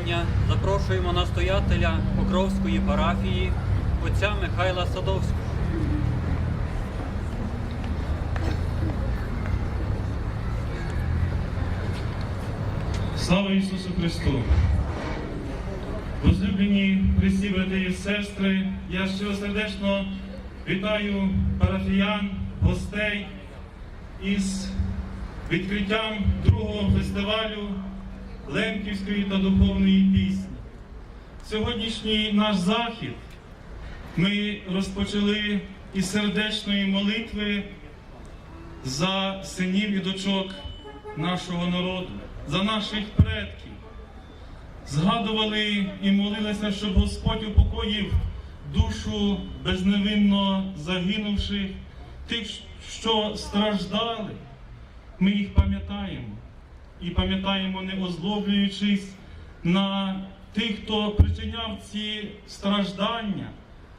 благословення запрошуємо настоятеля Покровської парафії отця Михайла Садовського. Слава Ісусу Христу! Возлюблені Христі, брати і сестри, я щиро сердечно вітаю парафіян, гостей із відкриттям другого фестивалю Лемківської та духовної пісні. Сьогоднішній наш захід ми розпочали із сердечної молитви за синів і дочок нашого народу, за наших предків. Згадували і молилися, щоб Господь упокоїв душу безневинно загинувших, тих, що страждали. Ми їх пам'ятаємо і пам'ятаємо, не озлоблюючись на тих, хто причиняв ці страждання,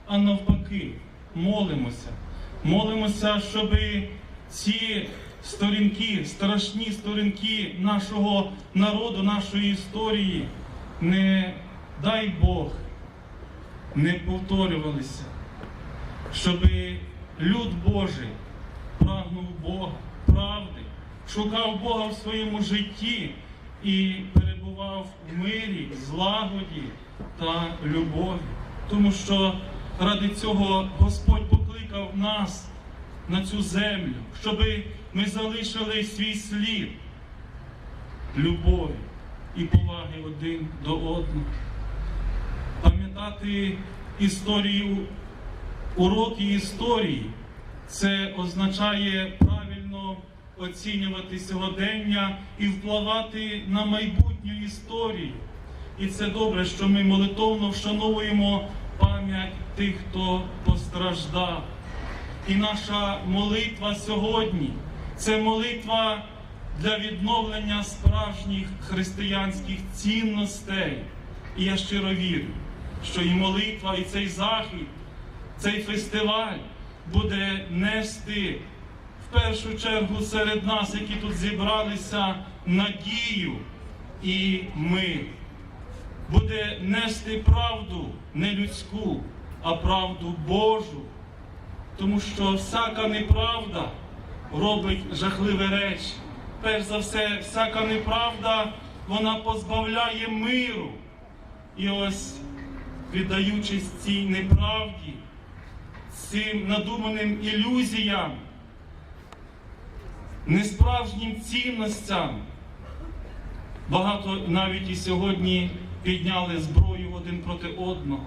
а навпаки, молимося. Молимося, щоб ці сторінки, страшні сторінки нашого народу, нашої історії, не дай Бог, не повторювалися, щоб люд Божий прагнув Бога, правди, шукав Бога в своєму житті і перебував в мирі, злагоді та любові. Тому що ради цього Господь покликав нас на цю землю, щоб ми залишили свій слід любові і поваги один до одного. Пам'ятати історію, уроки історії, це означає оцінювати сьогодення і впливати на майбутню історію. І це добре, що ми молитовно вшановуємо пам'ять тих, хто постраждав. І наша молитва сьогодні це молитва для відновлення справжніх християнських цінностей. І я щиро вірю, що і молитва, і цей захід, цей фестиваль буде нести в першу чергу серед нас, які тут зібралися, надію і мир. Буде нести правду не людську, а правду Божу. Тому що всяка неправда робить жахливі речі. Перш за все, всяка неправда вона позбавляє миру. І ось, віддаючись цій неправді, цим надуманим ілюзіям, несправжнім цінностям, багато навіть і сьогодні підняли зброю один проти одного.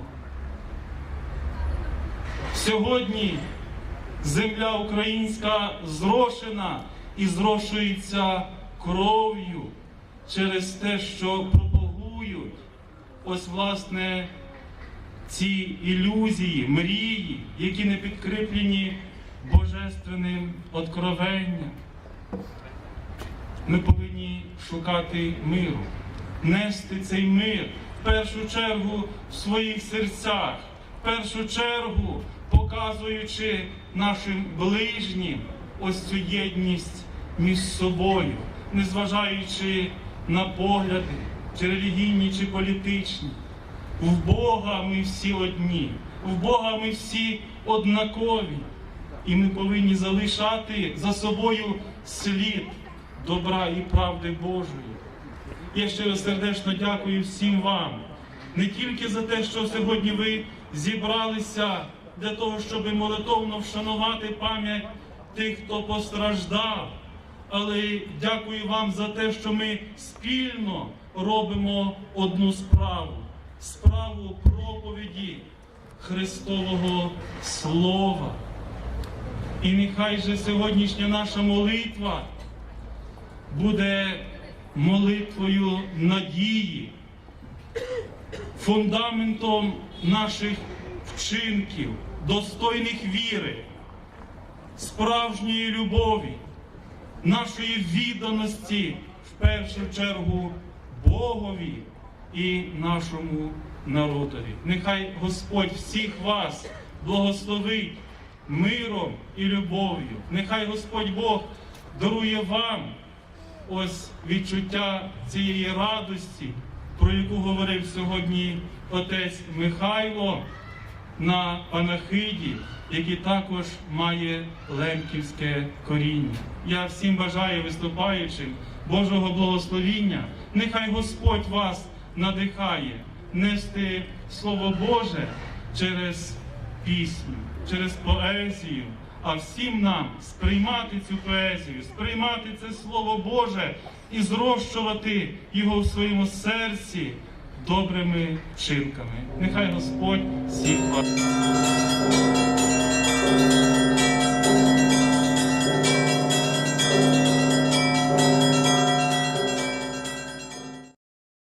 Сьогодні земля українська зрошена і зрошується кров'ю через те, що пропагують ось власне ці ілюзії, мрії, які не підкріплені божественним откровенням. Ми повинні шукати миру, нести цей мир в першу чергу в своїх серцях, в першу чергу показуючи нашим ближнім ось цю єдність між собою, незважаючи на погляди, чи релігійні, чи політичні. В Бога ми всі одні, в Бога ми всі однакові. І ми повинні залишати за собою слід добра і правди Божої. Я щиро сердечно дякую всім вам, не тільки за те, що сьогодні ви зібралися для того, щоб молитовно вшанувати пам'ять тих, хто постраждав. Але дякую вам за те, що ми спільно робимо одну справу справу проповіді Христового Слова. І нехай же сьогоднішня наша молитва буде молитвою надії, фундаментом наших вчинків, достойних віри, справжньої любові, нашої відданості в першу чергу Богові і нашому народові. Нехай Господь всіх вас благословить миром і любов'ю. Нехай Господь Бог дарує вам ось відчуття цієї радості, про яку говорив сьогодні отець Михайло на панахиді, який також має лемківське коріння. Я всім бажаю виступаючим Божого благословіння. Нехай Господь вас надихає нести Слово Боже через пісню, через поезію, а всім нам сприймати цю поезію, сприймати це Слово Боже і зрощувати його в своєму серці добрими вчинками. Нехай Господь всіх вас.